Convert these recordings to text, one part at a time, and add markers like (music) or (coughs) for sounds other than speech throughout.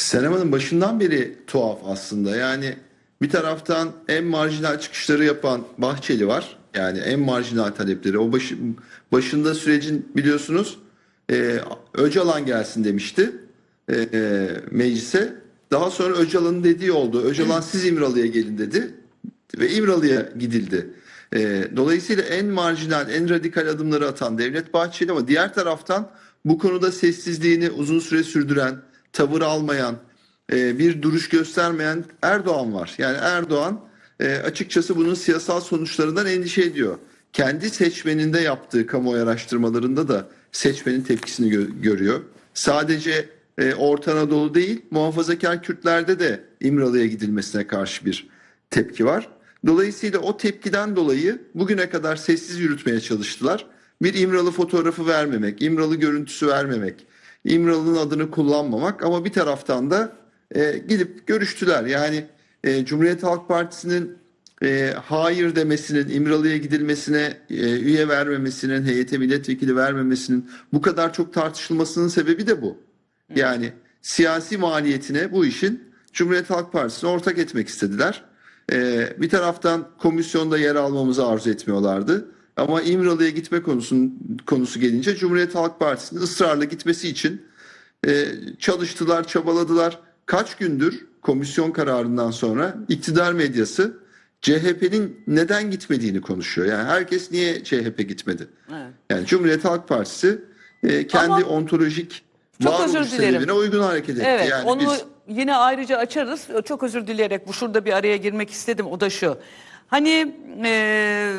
Senemanın başından beri tuhaf aslında. Yani bir taraftan en marjinal çıkışları yapan Bahçeli var. Yani en marjinal talepleri. O başı, başında sürecin biliyorsunuz e, Öcalan gelsin demişti e, e, meclise. Daha sonra Öcalan'ın dediği oldu. Öcalan siz İmralı'ya gelin dedi ve İmralı'ya gidildi. E, dolayısıyla en marjinal, en radikal adımları atan Devlet Bahçeli ama diğer taraftan bu konuda sessizliğini uzun süre sürdüren, tavır almayan, e, bir duruş göstermeyen Erdoğan var. Yani Erdoğan e, açıkçası bunun siyasal sonuçlarından endişe ediyor. Kendi seçmeninde yaptığı kamuoyu araştırmalarında da seçmenin tepkisini gö- görüyor. Sadece e, Orta Anadolu değil, muhafazakar Kürtlerde de İmralı'ya gidilmesine karşı bir tepki var. Dolayısıyla o tepkiden dolayı bugüne kadar sessiz yürütmeye çalıştılar. Bir İmralı fotoğrafı vermemek, İmralı görüntüsü vermemek, İmralı'nın adını kullanmamak ama bir taraftan da e, gidip görüştüler. Yani e, Cumhuriyet Halk Partisi'nin e, hayır demesinin, İmralı'ya gidilmesine e, üye vermemesinin, heyete milletvekili vermemesinin bu kadar çok tartışılmasının sebebi de bu. Yani siyasi maliyetine bu işin Cumhuriyet Halk Partisi'ne ortak etmek istediler. E, bir taraftan komisyonda yer almamızı arzu etmiyorlardı. Ama İmralı'ya gitme konusunun, konusu gelince Cumhuriyet Halk Partisi'nin ısrarla gitmesi için e, çalıştılar, çabaladılar. Kaç gündür komisyon kararından sonra iktidar medyası CHP'nin neden gitmediğini konuşuyor. Yani herkes niye CHP gitmedi? Evet. Yani Cumhuriyet Halk Partisi e, kendi Ama ontolojik varoluş sebebine uygun hareket etti. Evet, yani onu biz yine ayrıca açarız. Çok özür dileyerek bu şurada bir araya girmek istedim. O da şu. Hani e,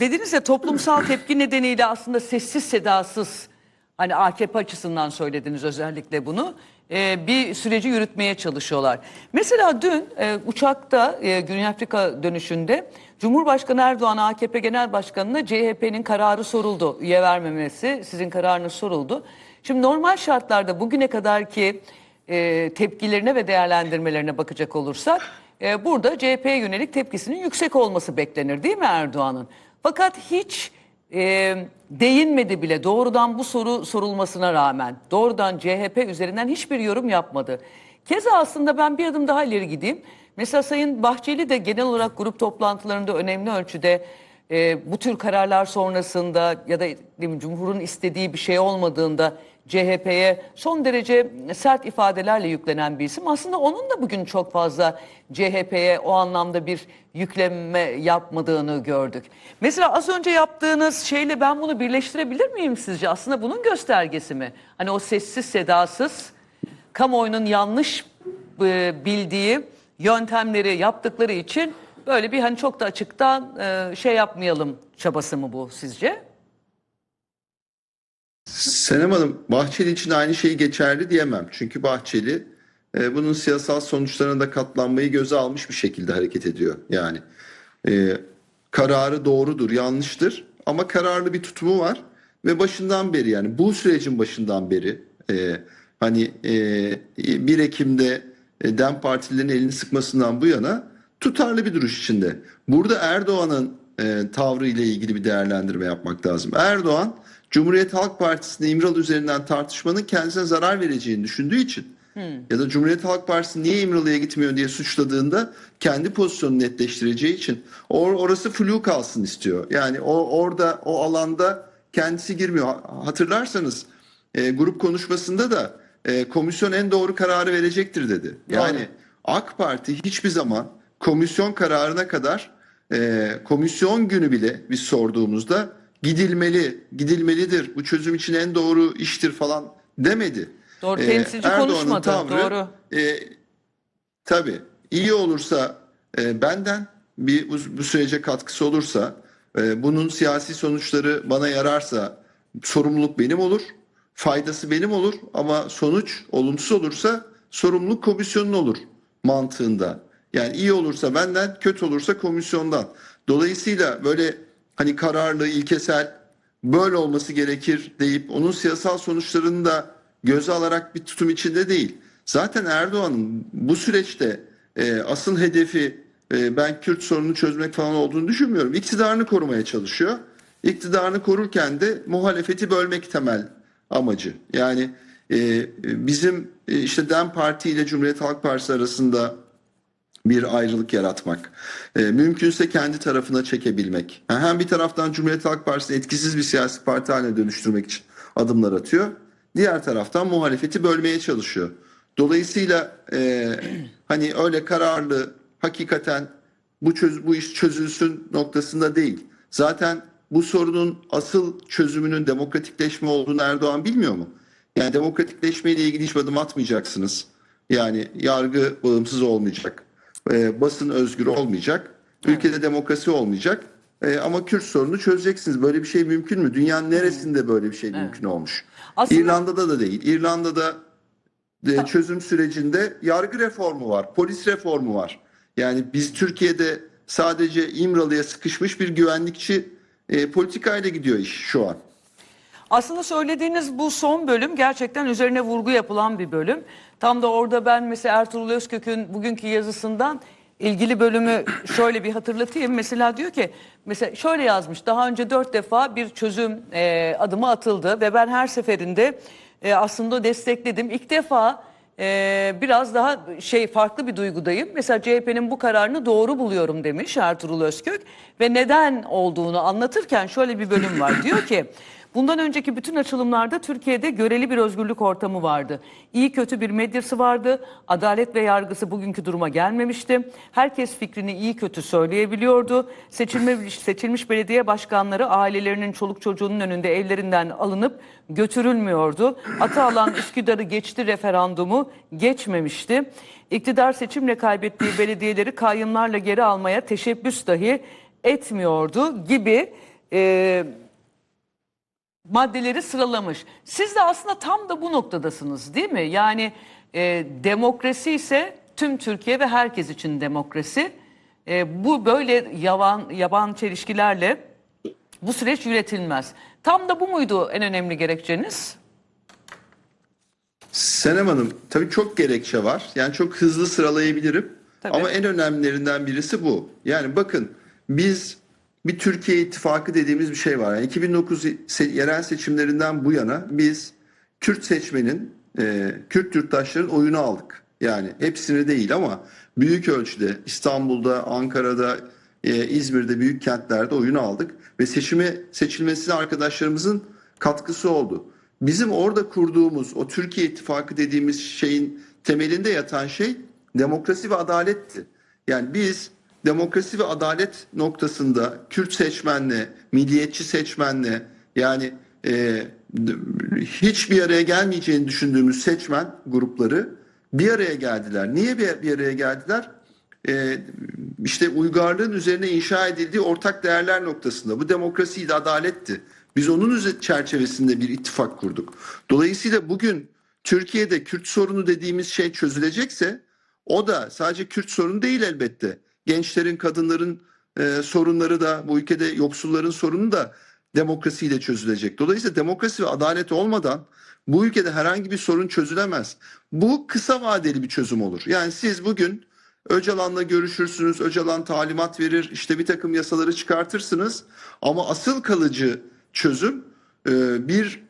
dediniz ya toplumsal tepki nedeniyle aslında sessiz sedasız hani AKP açısından söylediniz özellikle bunu. e, bir süreci yürütmeye çalışıyorlar. Mesela dün e, uçakta e, Güney Afrika dönüşünde Cumhurbaşkanı Erdoğan AKP Genel Başkanı'na CHP'nin kararı soruldu. Üye vermemesi sizin kararınız soruldu. Şimdi normal şartlarda bugüne kadarki e, tepkilerine ve değerlendirmelerine bakacak olursak e, burada CHP'ye yönelik tepkisinin yüksek olması beklenir değil mi Erdoğan'ın? Fakat hiç e, değinmedi bile doğrudan bu soru sorulmasına rağmen doğrudan CHP üzerinden hiçbir yorum yapmadı. Keza aslında ben bir adım daha ileri gideyim. Mesela Sayın Bahçeli de genel olarak grup toplantılarında önemli ölçüde e, bu tür kararlar sonrasında ya da mi, Cumhur'un istediği bir şey olmadığında CHP'ye son derece sert ifadelerle yüklenen bir isim. Aslında onun da bugün çok fazla CHP'ye o anlamda bir yükleme yapmadığını gördük. Mesela az önce yaptığınız şeyle ben bunu birleştirebilir miyim sizce? Aslında bunun göstergesi mi? Hani o sessiz sedasız kamuoyunun yanlış e, bildiği yöntemleri yaptıkları için böyle bir hani çok da açıktan e, şey yapmayalım çabası mı bu sizce? Senem Hanım Bahçeli için aynı şeyi geçerli diyemem. Çünkü Bahçeli e, bunun siyasal sonuçlarına da katlanmayı göze almış bir şekilde hareket ediyor. Yani e, kararı doğrudur, yanlıştır ama kararlı bir tutumu var ve başından beri yani bu sürecin başından beri e, hani e, 1 Ekim'de e, DEM partilerin elini sıkmasından bu yana tutarlı bir duruş içinde. Burada Erdoğan'ın e, tavrı ile ilgili bir değerlendirme yapmak lazım. Erdoğan Cumhuriyet Halk Partisi'nde İmralı üzerinden tartışmanın kendisine zarar vereceğini düşündüğü için ya da Cumhuriyet Halk Partisi niye İmralı'ya gitmiyor diye suçladığında kendi pozisyonunu netleştireceği için or, orası flu kalsın istiyor. Yani o orada o alanda kendisi girmiyor. Hatırlarsanız e, grup konuşmasında da e, komisyon en doğru kararı verecektir dedi. Yani Doğru. AK Parti hiçbir zaman komisyon kararına kadar e, komisyon günü bile biz sorduğumuzda gidilmeli, gidilmelidir. Bu çözüm için en doğru iştir falan demedi. Doğru Ee, temsilci Erdoğan'ın konuşmadı. tavrı, Doğru. E, tabii iyi olursa e, benden bir bu, bu sürece katkısı olursa e, bunun siyasi sonuçları bana yararsa sorumluluk benim olur. Faydası benim olur ama sonuç olumsuz olursa sorumluluk komisyonun olur mantığında. Yani iyi olursa benden, kötü olursa komisyondan. Dolayısıyla böyle hani kararlı, ilkesel böyle olması gerekir deyip onun siyasal sonuçlarını da göze alarak bir tutum içinde değil. Zaten Erdoğan'ın bu süreçte e, asıl hedefi e, ben Kürt sorununu çözmek falan olduğunu düşünmüyorum. İktidarını korumaya çalışıyor. İktidarını korurken de muhalefeti bölmek temel amacı. Yani e, bizim e, işte DEM Parti ile Cumhuriyet Halk Partisi arasında bir ayrılık yaratmak. E, mümkünse kendi tarafına çekebilmek. Yani hem bir taraftan Cumhuriyet Halk Partisi'ni etkisiz bir siyasi parti haline dönüştürmek için adımlar atıyor. Diğer taraftan muhalefeti bölmeye çalışıyor. Dolayısıyla e, (clears throat) hani öyle kararlı hakikaten bu çöz, bu iş çözülsün noktasında değil. Zaten bu sorunun asıl çözümünün demokratikleşme olduğunu Erdoğan bilmiyor mu? Yani demokratikleşmeyle ilgili hiç adım atmayacaksınız. Yani yargı bağımsız olmayacak. E, basın özgür olmayacak. Ülkede demokrasi olmayacak. E, ama Kürt sorunu çözeceksiniz. Böyle bir şey mümkün mü? Dünyanın neresinde böyle bir şey mümkün olmuş? Aslında- İrlanda'da da değil. İrlanda'da e, çözüm sürecinde yargı reformu var, polis reformu var. Yani biz Türkiye'de sadece İmralı'ya sıkışmış bir güvenlikçi e, politikayla gidiyor iş şu an. Aslında söylediğiniz bu son bölüm gerçekten üzerine vurgu yapılan bir bölüm. Tam da orada ben mesela Ertuğrul Özkök'ün bugünkü yazısından ilgili bölümü (clears throat) şöyle bir hatırlatayım. Mesela diyor ki mesela şöyle yazmış daha önce dört defa bir çözüm e, adımı atıldı ve ben her seferinde e, aslında destekledim. İlk defa e, biraz daha şey farklı bir duygudayım. Mesela CHP'nin bu kararını doğru buluyorum demiş Ertuğrul Özkök ve neden olduğunu anlatırken şöyle bir bölüm var. Diyor ki Bundan önceki bütün açılımlarda Türkiye'de göreli bir özgürlük ortamı vardı. İyi kötü bir medyası vardı. Adalet ve yargısı bugünkü duruma gelmemişti. Herkes fikrini iyi kötü söyleyebiliyordu. Seçilmiş, seçilmiş belediye başkanları ailelerinin çoluk çocuğunun önünde evlerinden alınıp götürülmüyordu. Atı alan Üsküdar'ı geçti referandumu geçmemişti. İktidar seçimle kaybettiği belediyeleri kayyımlarla geri almaya teşebbüs dahi etmiyordu gibi... E, maddeleri sıralamış. Siz de aslında tam da bu noktadasınız değil mi? Yani e, demokrasi ise tüm Türkiye ve herkes için demokrasi. E, bu böyle yavan yaban çelişkilerle bu süreç yönetilmez. Tam da bu muydu en önemli gerekçeniz? Senem Hanım tabii çok gerekçe var. Yani çok hızlı sıralayabilirim. Tabii. Ama en önemlilerinden birisi bu. Yani bakın biz bir Türkiye ittifakı dediğimiz bir şey var. Yani 2009 se- yerel seçimlerinden bu yana biz Kürt seçmenin, e, Kürt yurttaşların oyunu aldık. Yani hepsini değil ama büyük ölçüde İstanbul'da, Ankara'da, e, İzmir'de büyük kentlerde oyunu aldık ve seçime seçilmesine arkadaşlarımızın katkısı oldu. Bizim orada kurduğumuz o Türkiye ittifakı dediğimiz şeyin temelinde yatan şey demokrasi ve adaletti. Yani biz demokrasi ve adalet noktasında Kürt seçmenle, milliyetçi seçmenle yani e, hiçbir araya gelmeyeceğini düşündüğümüz seçmen grupları bir araya geldiler. Niye bir, bir araya geldiler? E, işte uygarlığın üzerine inşa edildiği ortak değerler noktasında. Bu demokrasiydi, adaletti. Biz onun çerçevesinde bir ittifak kurduk. Dolayısıyla bugün Türkiye'de Kürt sorunu dediğimiz şey çözülecekse o da sadece Kürt sorunu değil elbette. Gençlerin, kadınların e, sorunları da bu ülkede yoksulların sorunu da demokrasiyle çözülecek. Dolayısıyla demokrasi ve adalet olmadan bu ülkede herhangi bir sorun çözülemez. Bu kısa vadeli bir çözüm olur. Yani siz bugün Öcalan'la görüşürsünüz, Öcalan talimat verir, işte bir takım yasaları çıkartırsınız. Ama asıl kalıcı çözüm e, bir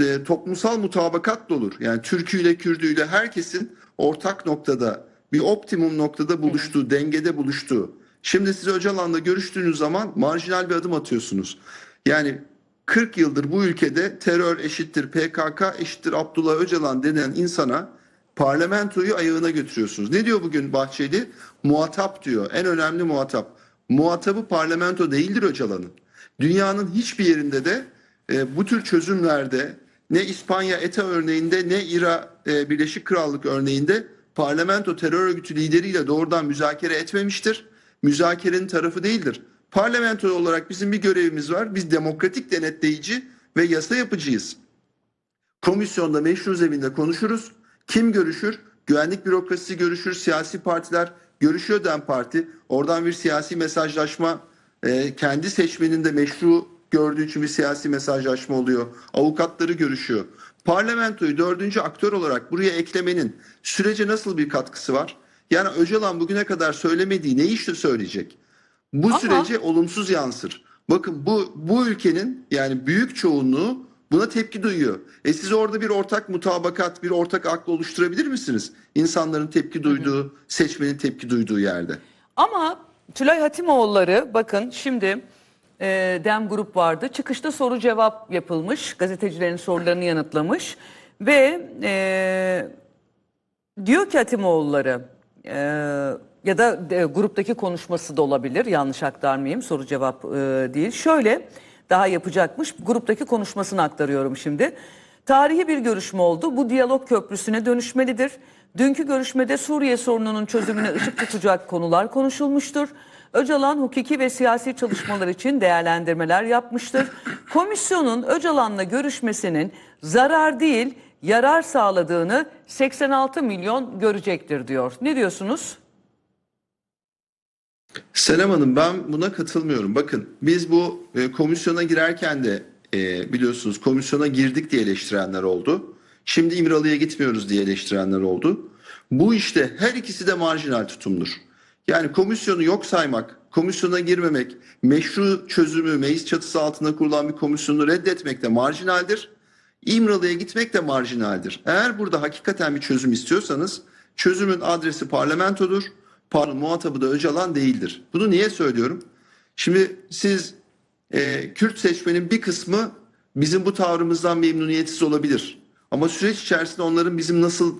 e, toplumsal mutabakat olur. Yani Türküyle, Kürdüyle herkesin ortak noktada, bir optimum noktada buluştuğu, dengede buluştuğu. Şimdi siz Öcalan'la görüştüğünüz zaman marjinal bir adım atıyorsunuz. Yani 40 yıldır bu ülkede terör eşittir PKK eşittir Abdullah Öcalan denen insana parlamentoyu ayağına götürüyorsunuz. Ne diyor bugün Bahçeli? Muhatap diyor. En önemli muhatap. Muhatabı parlamento değildir Öcalan'ın. Dünyanın hiçbir yerinde de e, bu tür çözümlerde ne İspanya ETA örneğinde ne İRA e, Birleşik Krallık örneğinde parlamento terör örgütü lideriyle doğrudan müzakere etmemiştir. Müzakerenin tarafı değildir. Parlamento olarak bizim bir görevimiz var. Biz demokratik denetleyici ve yasa yapıcıyız. Komisyonda meşru zeminde konuşuruz. Kim görüşür? Güvenlik bürokrasisi görüşür, siyasi partiler görüşüyor DEM Parti. Oradan bir siyasi mesajlaşma, e, kendi seçmeninde meşru gördüğü için bir siyasi mesajlaşma oluyor. Avukatları görüşüyor. Parlamentoyu dördüncü aktör olarak buraya eklemenin sürece nasıl bir katkısı var? Yani Öcalan bugüne kadar söylemediği ne işte söyleyecek? Bu Ama- sürece olumsuz yansır. Bakın bu bu ülkenin yani büyük çoğunluğu Buna tepki duyuyor. E siz orada bir ortak mutabakat, bir ortak aklı oluşturabilir misiniz? İnsanların tepki duyduğu, seçmenin tepki duyduğu yerde. Ama Tülay Hatimoğulları bakın şimdi e, Dem Grup vardı. Çıkışta soru cevap yapılmış. Gazetecilerin sorularını yanıtlamış. Ve e, diyor ki Hatimoğulları e, ya da e, gruptaki konuşması da olabilir. Yanlış aktarmayayım soru cevap e, değil. Şöyle daha yapacakmış. Gruptaki konuşmasını aktarıyorum şimdi. Tarihi bir görüşme oldu. Bu diyalog köprüsüne dönüşmelidir. Dünkü görüşmede Suriye sorununun çözümüne ışık tutacak konular konuşulmuştur. Öcalan hukuki ve siyasi çalışmalar için değerlendirmeler yapmıştır. Komisyonun Öcalan'la görüşmesinin zarar değil yarar sağladığını 86 milyon görecektir diyor. Ne diyorsunuz? Senem Hanım ben buna katılmıyorum. Bakın biz bu e, komisyona girerken de e, biliyorsunuz komisyona girdik diye eleştirenler oldu. Şimdi İmralı'ya gitmiyoruz diye eleştirenler oldu. Bu işte her ikisi de marjinal tutumdur. Yani komisyonu yok saymak, komisyona girmemek, meşru çözümü meclis çatısı altında kurulan bir komisyonu reddetmek de marjinaldir. İmralı'ya gitmek de marjinaldir. Eğer burada hakikaten bir çözüm istiyorsanız çözümün adresi parlamentodur. Pardon muhatabı da Öcalan değildir. Bunu niye söylüyorum? Şimdi siz e, Kürt seçmenin bir kısmı bizim bu tavrımızdan memnuniyetsiz olabilir. Ama süreç içerisinde onların bizim nasıl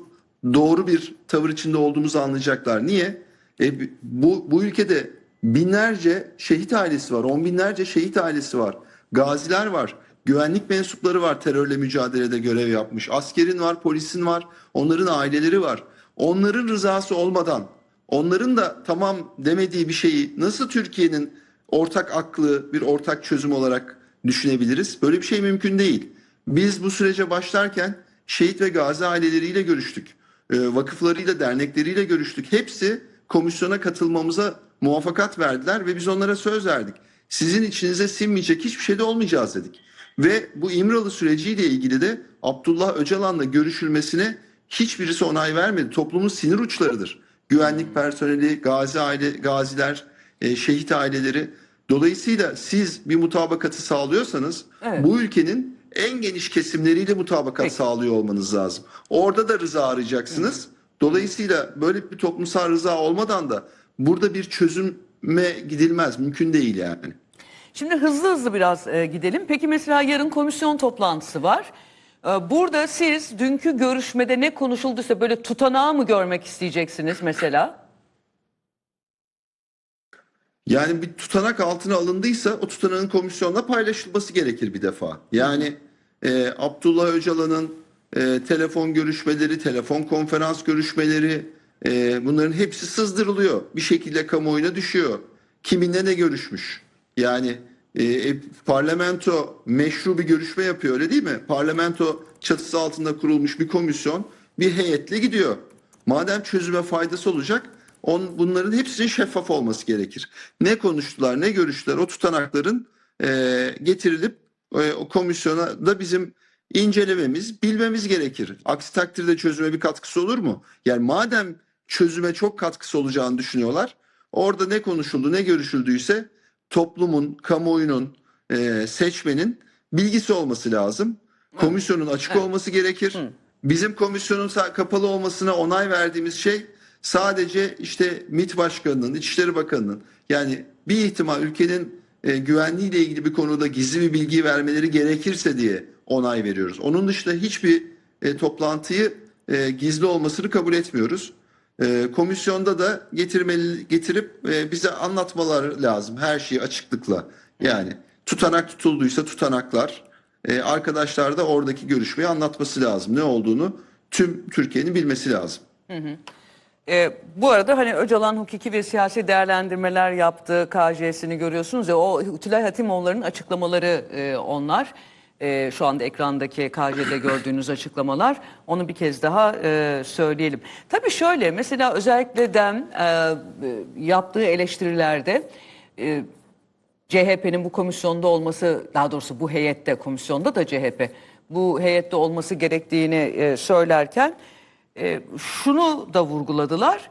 doğru bir tavır içinde olduğumuzu anlayacaklar. Niye? E, bu, bu ülkede binlerce şehit ailesi var, on binlerce şehit ailesi var, gaziler var, güvenlik mensupları var terörle mücadelede görev yapmış, askerin var, polisin var, onların aileleri var. Onların rızası olmadan, onların da tamam demediği bir şeyi nasıl Türkiye'nin ortak aklı bir ortak çözüm olarak düşünebiliriz? Böyle bir şey mümkün değil. Biz bu sürece başlarken şehit ve gazi aileleriyle görüştük. E, Vakıflarıyla, dernekleriyle görüştük. Hepsi komisyona katılmamıza muvaffakat verdiler ve biz onlara söz verdik. Sizin içinize sinmeyecek hiçbir şey de olmayacağız dedik. Ve bu İmralı süreciyle ilgili de Abdullah Öcalan'la görüşülmesine hiçbirisi onay vermedi. Toplumun sinir uçlarıdır. Güvenlik personeli, gazi aile, gaziler, e, şehit aileleri. Dolayısıyla siz bir mutabakatı sağlıyorsanız Evet. bu ülkenin en geniş kesimleriyle mutabakat Peki. sağlıyor olmanız lazım. Orada da rıza arayacaksınız. Dolayısıyla böyle bir toplumsal rıza olmadan da burada bir çözüme gidilmez. Mümkün değil yani. Şimdi hızlı hızlı biraz e, gidelim. Peki mesela yarın komisyon toplantısı var. E, burada siz dünkü görüşmede ne konuşulduysa böyle tutanağı mı görmek isteyeceksiniz mesela? Yani bir tutanak altına alındıysa o tutanağın komisyonla paylaşılması gerekir bir defa. Yani e, Abdullah Öcalan'ın e, telefon görüşmeleri, telefon konferans görüşmeleri e, bunların hepsi sızdırılıyor. Bir şekilde kamuoyuna düşüyor. Kiminle ne görüşmüş? Yani e, e, parlamento meşru bir görüşme yapıyor öyle değil mi? Parlamento çatısı altında kurulmuş bir komisyon bir heyetle gidiyor. Madem çözüme faydası olacak on, bunların hepsinin şeffaf olması gerekir. Ne konuştular ne görüştüler o tutanakların e, getirilip e, o komisyona da bizim incelememiz, bilmemiz gerekir. Aksi takdirde çözüme bir katkısı olur mu? Yani madem çözüme çok katkısı olacağını düşünüyorlar, orada ne konuşuldu, ne görüşüldüyse toplumun, kamuoyunun, e, seçmenin bilgisi olması lazım. Komisyonun açık olması gerekir. Bizim komisyonun kapalı olmasına onay verdiğimiz şey sadece işte MİT Başkanı'nın, İçişleri Bakanı'nın yani bir ihtimal ülkenin e, güvenliğiyle ilgili bir konuda gizli bir bilgi vermeleri gerekirse diye onay veriyoruz. Onun dışında hiçbir e, toplantıyı e, gizli olmasını kabul etmiyoruz. E, komisyonda da getirmeli getirip e, bize anlatmaları lazım her şeyi açıklıkla. Yani tutanak tutulduysa tutanaklar, e, arkadaşlar da oradaki görüşmeyi anlatması lazım. Ne olduğunu tüm Türkiye'nin bilmesi lazım. E, bu arada hani Öcalan hukuki ve siyasi değerlendirmeler yaptı KJ'sini görüyorsunuz ya o Tülay Hatimoğulları'nın açıklamaları e, onlar. E, şu anda ekrandaki KJ'de gördüğünüz açıklamalar. Onu bir kez daha e, söyleyelim. Tabii şöyle mesela özellikle DEM e, e, yaptığı eleştirilerde e, CHP'nin bu komisyonda olması, daha doğrusu bu heyette, komisyonda da CHP bu heyette olması gerektiğini e, söylerken e, şunu da vurguladılar.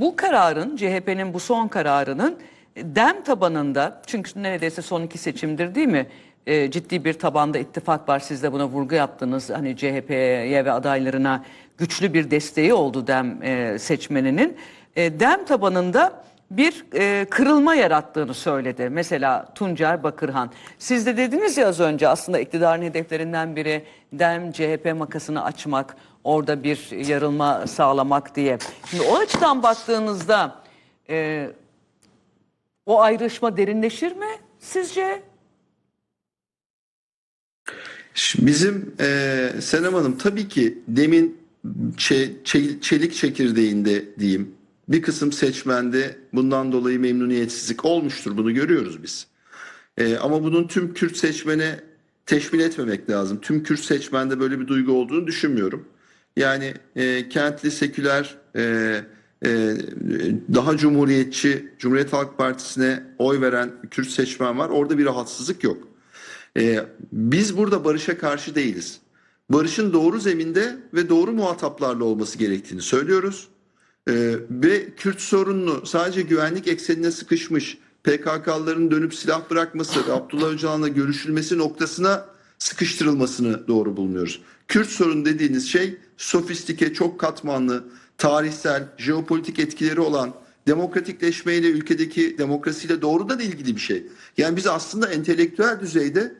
Bu kararın, CHP'nin bu son kararının DEM tabanında, çünkü neredeyse son iki seçimdir değil mi? E, ciddi bir tabanda ittifak var. Siz de buna vurgu yaptınız. Hani CHP'ye ve adaylarına güçlü bir desteği oldu DEM e, seçmeninin. E, DEM tabanında bir e, kırılma yarattığını söyledi. Mesela Tuncer Bakırhan. Siz de dediniz ya az önce aslında iktidarın hedeflerinden biri DEM CHP makasını açmak, orada bir yarılma sağlamak diye. Şimdi o açıdan baktığınızda e, o ayrışma derinleşir mi sizce? Bizim eee Senem Hanım tabii ki demin çe- çe- çelik çekirdeğinde diyeyim bir kısım seçmende bundan dolayı memnuniyetsizlik olmuştur. Bunu görüyoruz biz. Eee, ama bunun tüm Kürt seçmene teşmil etmemek lazım. Tüm Kürt seçmende böyle bir duygu olduğunu düşünmüyorum. Yani eee, kentli seküler eee, eee, daha cumhuriyetçi Cumhuriyet Halk Partisi'ne oy veren Kürt seçmen var. Orada bir rahatsızlık yok. Ee, biz burada barışa karşı değiliz. Barışın doğru zeminde ve doğru muhataplarla olması gerektiğini söylüyoruz. Ee, ve Kürt sorununu sadece güvenlik eksenine sıkışmış PKK'ların dönüp silah bırakması ve Abdullah Öcalan'la görüşülmesi noktasına sıkıştırılmasını doğru bulmuyoruz. Kürt sorunu dediğiniz şey sofistike, çok katmanlı, tarihsel, jeopolitik etkileri olan demokratikleşmeyle ülkedeki demokrasiyle doğrudan ilgili bir şey. Yani biz aslında entelektüel düzeyde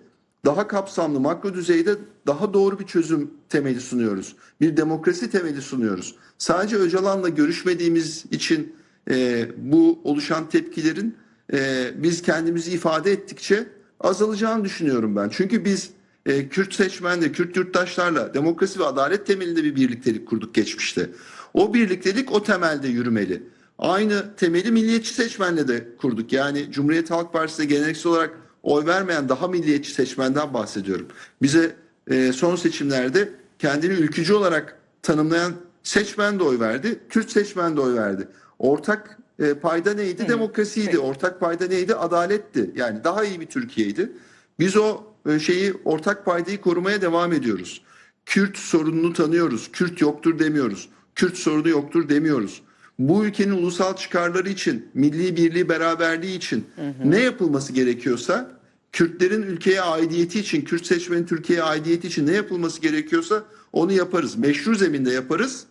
daha kapsamlı makro düzeyde daha doğru bir çözüm temeli sunuyoruz. Bir demokrasi temeli sunuyoruz. Sadece Öcalan'la görüşmediğimiz için e, bu oluşan tepkilerin e, biz kendimizi ifade ettikçe azalacağını düşünüyorum ben. Çünkü biz e, Kürt seçmenle, Kürt yurttaşlarla demokrasi ve adalet temelinde bir birliktelik kurduk geçmişte. O birliktelik o temelde yürümeli. Aynı temeli milliyetçi seçmenle de kurduk. Yani Cumhuriyet Halk Partisi'ne geleneksel olarak oy vermeyen daha milliyetçi seçmenden bahsediyorum. Bize e, son seçimlerde kendini ülkücü olarak tanımlayan seçmen de oy verdi, Kürt seçmen de oy verdi. Ortak e, payda neydi? Demokrasiydi. Ortak payda neydi? Adaletti. Yani daha iyi bir Türkiye'ydi. Biz o e, şeyi ortak paydayı korumaya devam ediyoruz. Kürt sorununu tanıyoruz. Kürt yoktur demiyoruz. Kürt sorunu yoktur demiyoruz. Bu ülkenin ulusal çıkarları için, milli birliği, beraberliği için ne yapılması gerekiyorsa, Kürtlerin ülkeye aidiyeti için, Kürt seçmenin Türkiye'ye aidiyeti için ne yapılması gerekiyorsa onu yaparız. Meşru zeminde yaparız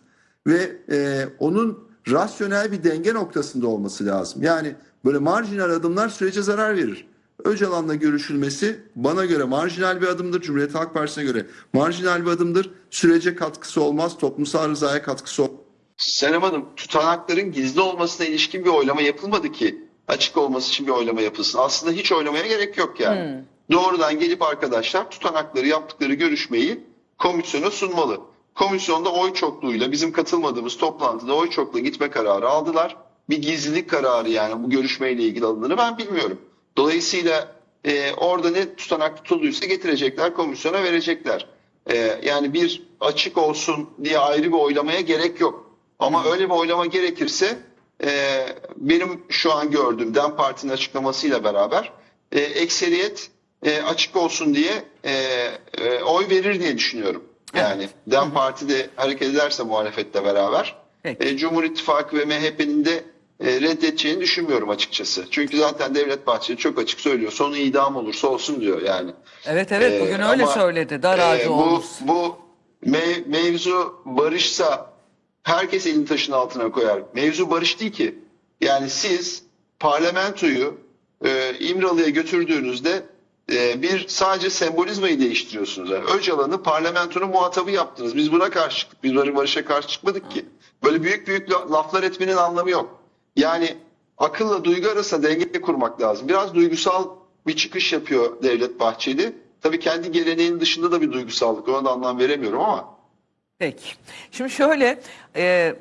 ve e, onun rasyonel bir denge noktasında olması lazım. Yani böyle marjinal adımlar sürece zarar verir. Öcalan'la görüşülmesi bana göre marjinal bir adımdır. Cumhuriyet Halk Partisi'ne göre marjinal bir adımdır. Sürece katkısı olmaz, toplumsal rızaya katkısı olmaz. Senem Hanım, tutanakların gizli olmasına ilişkin bir oylama yapılmadı ki açık olması için bir oylama yapılsın. Aslında hiç oylamaya gerek yok yani. Doğrudan gelip arkadaşlar tutanakları yaptıkları görüşmeyi komisyona sunmalı. Komisyonda oy çokluğuyla bizim katılmadığımız toplantıda oy çokluğu gitme kararı aldılar. Bir gizlilik kararı yani bu görüşmeyle ilgili alındığını ben bilmiyorum. Dolayısıyla e, orada ne tutanak tutulduysa getirecekler komisyona verecekler. E, yani bir açık olsun diye ayrı bir oylamaya gerek yok. Ama öyle bir oylama gerekirse e, benim şu an gördüğüm DEM Parti'nin açıklamasıyla beraber e, ekseriyet e, açık olsun diye e, e, oy verir diye düşünüyorum. Yani DEM Parti de hareket ederse muhalefetle beraber Peki. e, Cumhur İttifakı ve MHP'nin de e, reddedeceğini düşünmüyorum açıkçası. Çünkü zaten Devlet Bahçeli çok açık söylüyor. Sonu idam olursa olsun diyor yani. Evet evet Ee, bugün öyle ama, söyledi. Dar ağacı e, bu, olmuş. bu me- mevzu barışsa herkes elini taşın altına koyar. Mevzu barış değil ki. Yani siz parlamentoyu e, İmralı'ya götürdüğünüzde e, bir sadece sembolizmayı değiştiriyorsunuz. Yani Öcalan'ı parlamentonun muhatabı yaptınız. Biz buna karşı çıktık. Biz barı- barışa karşı çıkmadık ki. Böyle büyük büyük la- laflar etmenin anlamı yok. Yani akılla duygu arasında denge kurmak lazım. Biraz duygusal bir çıkış yapıyor Devlet Bahçeli. Tabii kendi geleneğinin dışında da bir duygusallık. Ona da anlam veremiyorum ama Peki. Şimdi şöyle e,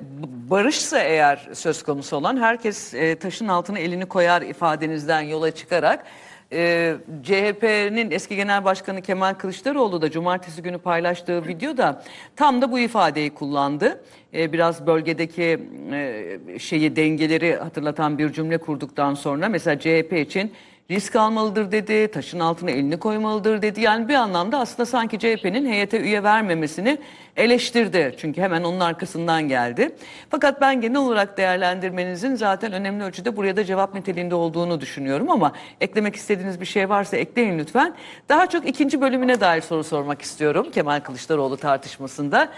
barışsa eğer söz konusu olan herkes e, taşın altına elini koyar ifadenizden yola çıkarak e, CHP'nin eski genel başkanı Kemal Kılıçdaroğlu da cumartesi günü paylaştığı videoda tam da bu ifadeyi kullandı. E, biraz bölgedeki e, şeyi dengeleri hatırlatan bir cümle kurduktan sonra mesela CHP için risk almalıdır dedi, taşın altına elini koymalıdır dedi. Yani bir anlamda aslında sanki CHP'nin heyete üye vermemesini eleştirdi. Çünkü hemen onun arkasından geldi. Fakat ben genel olarak değerlendirmenizin zaten önemli ölçüde buraya da cevap niteliğinde olduğunu düşünüyorum ama eklemek istediğiniz bir şey varsa ekleyin lütfen. Daha çok ikinci bölümüne dair soru sormak istiyorum Kemal Kılıçdaroğlu tartışmasında.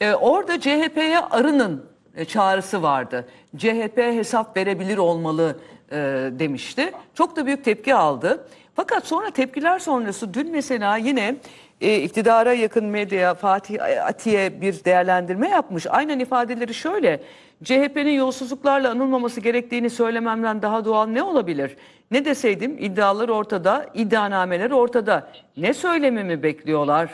Ee, orada CHP'ye arının e, çağrısı vardı. CHP hesap verebilir olmalı e, demişti. Çok da büyük tepki aldı. Fakat sonra tepkiler sonrası dün mesela yine e, iktidara yakın medya Fatih Atiye bir değerlendirme yapmış. Aynen ifadeleri şöyle. CHP'nin yolsuzluklarla anılmaması gerektiğini söylememden daha doğal ne olabilir? Ne deseydim iddialar ortada, iddianameler ortada. Ne söylememi bekliyorlar?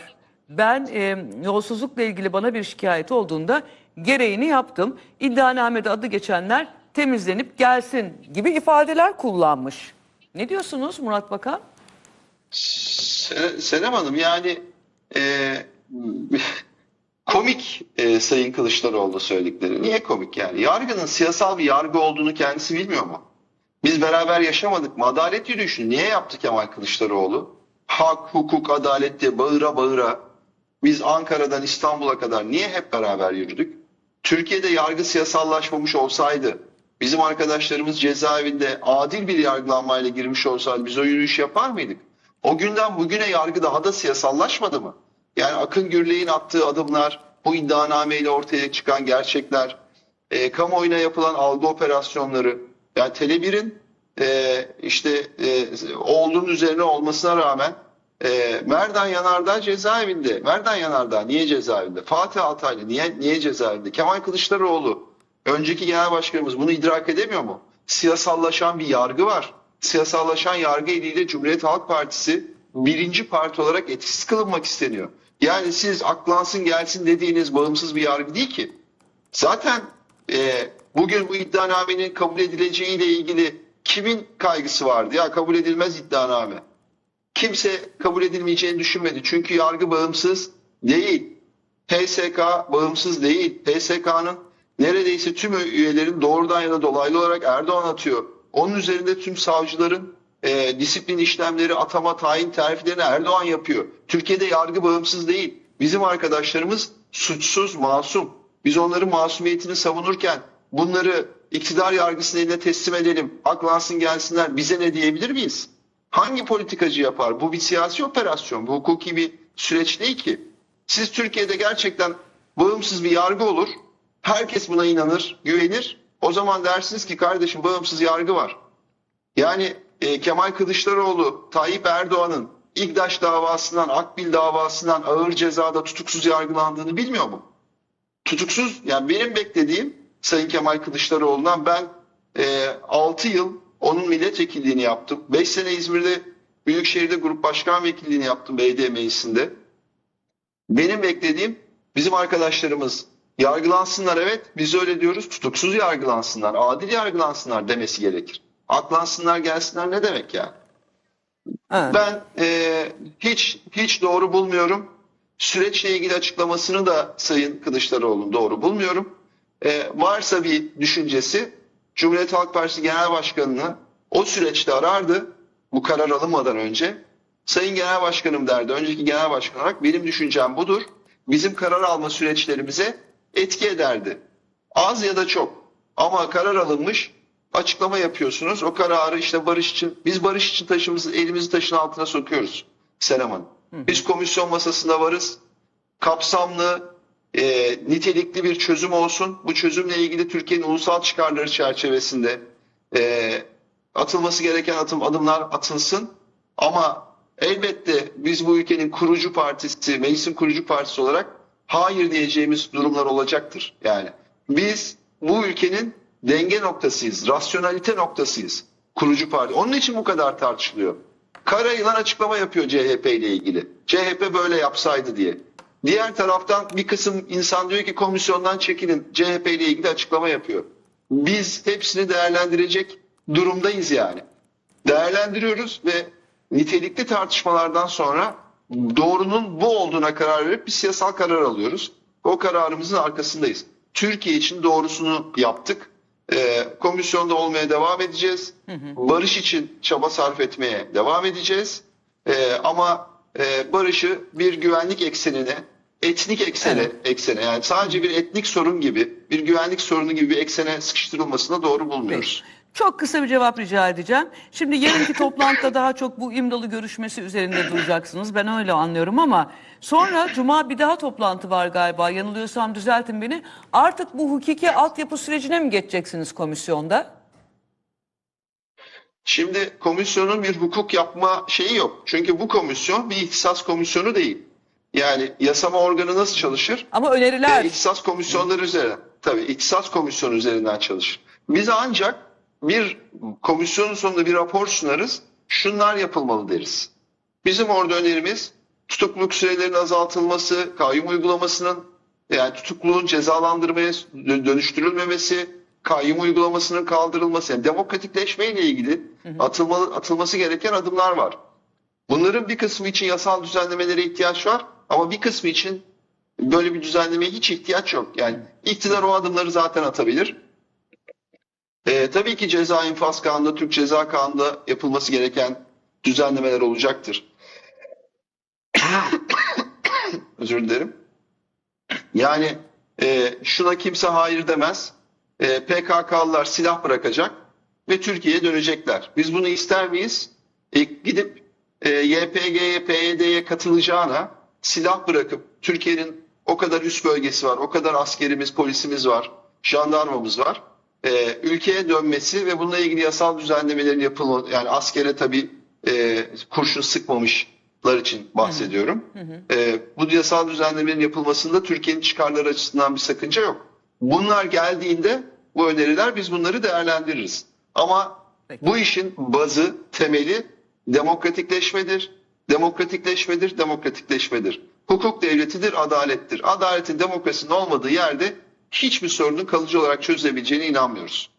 Ben e, yolsuzlukla ilgili bana bir şikayet olduğunda gereğini yaptım. İddianamede adı geçenler temizlenip gelsin gibi ifadeler kullanmış. Ne diyorsunuz Murat Bakan? Se- Senem Hanım yani e, (laughs) komik e, Sayın Kılıçdaroğlu söyledikleri. Niye komik yani? Yargının siyasal bir yargı olduğunu kendisi bilmiyor mu? Biz beraber yaşamadık mı? Adalet yürüyüşünü niye yaptı Kemal Kılıçdaroğlu? Hak, hukuk, adalet diye bağıra bağıra biz Ankara'dan İstanbul'a kadar niye hep beraber yürüdük? Türkiye'de yargı siyasallaşmamış olsaydı, bizim arkadaşlarımız cezaevinde adil bir yargılanmayla girmiş olsaydı biz o yürüyüş yapar mıydık? O günden bugüne yargı daha da siyasallaşmadı mı? Yani Akın Gürley'in attığı adımlar, bu iddianameyle ortaya çıkan gerçekler, e, kamuoyuna yapılan algı operasyonları, yani Tele1'in e, işte e, oğlunun üzerine olmasına rağmen e, Merdan Yanardağ cezaevinde. Merdan Yanardağ niye cezaevinde? Fatih Altaylı niye niye cezaevinde? Kemal Kılıçdaroğlu önceki genel başkanımız bunu idrak edemiyor mu? Siyasallaşan bir yargı var. Siyasallaşan yargı eliyle Cumhuriyet Halk Partisi birinci parti olarak etkisiz kılınmak isteniyor. Yani siz aklansın gelsin dediğiniz bağımsız bir yargı değil ki. Zaten e, bugün bu iddianamenin kabul edileceğiyle ilgili kimin kaygısı vardı? Ya kabul edilmez iddianame. Kimse kabul edilmeyeceğini düşünmedi. Çünkü yargı bağımsız değil. PSK bağımsız değil. PSK'nın neredeyse tüm üyelerin doğrudan ya da dolaylı olarak Erdoğan atıyor. Onun üzerinde tüm savcıların e, disiplin işlemleri, atama, tayin terfilerini Erdoğan yapıyor. Türkiye'de yargı bağımsız değil. Bizim arkadaşlarımız suçsuz, masum. Biz onların masumiyetini savunurken bunları iktidar yargısının eline teslim edelim, aklansın gelsinler bize ne diyebilir miyiz? Hangi politikacı yapar? Bu bir siyasi operasyon. Bu hukuki bir süreç değil ki. Siz Türkiye'de gerçekten bağımsız bir yargı olur. Herkes buna inanır, güvenir. O zaman dersiniz ki kardeşim bağımsız yargı var. Yani e, Kemal Kılıçdaroğlu, Tayyip Erdoğan'ın İGDAŞ davasından, Akbil davasından ağır cezada tutuksuz yargılandığını bilmiyor mu? Tutuksuz, yani benim beklediğim Sayın Kemal Kılıçdaroğlu'ndan ben e, 6 yıl onun milletvekilliğini yaptım. 5 sene İzmir'de Büyükşehir'de grup başkan vekilliğini yaptım belediye meclisinde. Benim beklediğim bizim arkadaşlarımız yargılansınlar evet biz öyle diyoruz tutuksuz yargılansınlar, adil yargılansınlar demesi gerekir. Aklansınlar gelsinler ne demek yani? Evet. Ben e, hiç hiç doğru bulmuyorum. Süreçle ilgili açıklamasını da Sayın Kılıçdaroğlu'nun doğru bulmuyorum. E, varsa bir düşüncesi Cumhuriyet Halk Partisi Genel Başkanı'nı o süreçte arardı bu karar alınmadan önce. Sayın Genel Başkanım derdi. Önceki Genel Başkan olarak benim düşüncem budur. Bizim karar alma süreçlerimize etki ederdi. Az ya da çok ama karar alınmış açıklama yapıyorsunuz. O kararı işte barış için biz barış için taşımızı elimizi taşın altına sokuyoruz Selam Hanım. Biz komisyon masasında varız. Kapsamlı, e, nitelikli bir çözüm olsun. Bu çözümle ilgili Türkiye'nin ulusal çıkarları çerçevesinde e, atılması gereken atım, adımlar atılsın. Ama elbette biz bu ülkenin kurucu partisi, meclisin kurucu partisi olarak hayır diyeceğimiz durumlar olacaktır. Yani biz bu ülkenin denge noktasıyız, rasyonalite noktasıyız kurucu parti. Onun için bu kadar tartışılıyor. Kara yılan açıklama yapıyor CHP ile ilgili. CHP böyle yapsaydı diye. Diğer taraftan bir kısım insan diyor ki komisyondan çekilin. CHP ile ilgili açıklama yapıyor. Biz hepsini değerlendirecek durumdayız yani. Değerlendiriyoruz ve nitelikli tartışmalardan sonra doğrunun bu olduğuna karar verip bir siyasal karar alıyoruz. O kararımızın arkasındayız. Türkiye için doğrusunu yaptık. e, komisyonda olmaya devam edeceğiz. Barış için çaba sarf etmeye devam edeceğiz. E, ama e, barışı bir güvenlik eksenine, etnik eksene, Evet. eksene yani sadece bir etnik sorun gibi, bir güvenlik sorunu gibi bir eksene sıkıştırılmasına doğru bulmuyoruz. Çok kısa bir cevap rica edeceğim. Şimdi yarınki toplantıda daha çok bu İmralı görüşmesi üzerinde duracaksınız. Ben öyle anlıyorum ama sonra Cuma bir daha toplantı var galiba. Yanılıyorsam düzeltin beni. Artık bu hukuki altyapı sürecine mi geçeceksiniz komisyonda? Şimdi komisyonun bir hukuk yapma şeyi yok. Çünkü bu komisyon bir ihtisas komisyonu değil. Yani yasama organı nasıl çalışır? Ama öneriler... E, İhtisas komisyonları üzerinden. Tabii ihtisas komisyonu üzerinden çalışır. Biz ancak bir komisyonun sonunda bir rapor sunarız. Şunlar yapılmalı deriz. Bizim orada önerimiz tutukluluk sürelerinin azaltılması, kayyum uygulamasının yani tutukluluğun cezalandırmaya dö- dönüştürülmemesi, kayyum uygulamasının kaldırılması, yani demokratikleşme ile ilgili atılmalı, atılması gereken adımlar var. Bunların bir kısmı için yasal düzenlemelere ihtiyaç var ama bir kısmı için böyle bir düzenlemeye hiç ihtiyaç yok. Yani iktidar o adımları zaten atabilir. Ee, tabii ki ceza infaz kanunu, Türk Ceza Kanunu'nda yapılması gereken düzenlemeler olacaktır. (coughs) Özür dilerim. Yani e, şuna kimse hayır demez. E, PKK'lılar silah bırakacak ve Türkiye'ye dönecekler. Biz bunu ister miyiz? E, gidip e, YPG'ye, PYD'ye katılacağına silah bırakıp Türkiye'nin o kadar üst bölgesi var, o kadar askerimiz, polisimiz var, jandarmamız var. E, ülkeye dönmesi ve bununla ilgili yasal düzenlemelerin yapılması, yani askere tabii e, kurşun sıkmamışlar için bahsediyorum. E, bu yasal düzenlemelerin yapılmasında Türkiye'nin çıkarları açısından bir sakınca yok. Bunlar geldiğinde bu öneriler biz bunları değerlendiririz. Ama Peki. bu işin bazı, temeli demokratikleşmedir. Demokratikleşmedir, demokratikleşmedir. Hukuk devletidir, adalettir. Adaletin, demokrasinin olmadığı yerde hiçbir sorunun kalıcı olarak çözülebileceğine inanmıyoruz.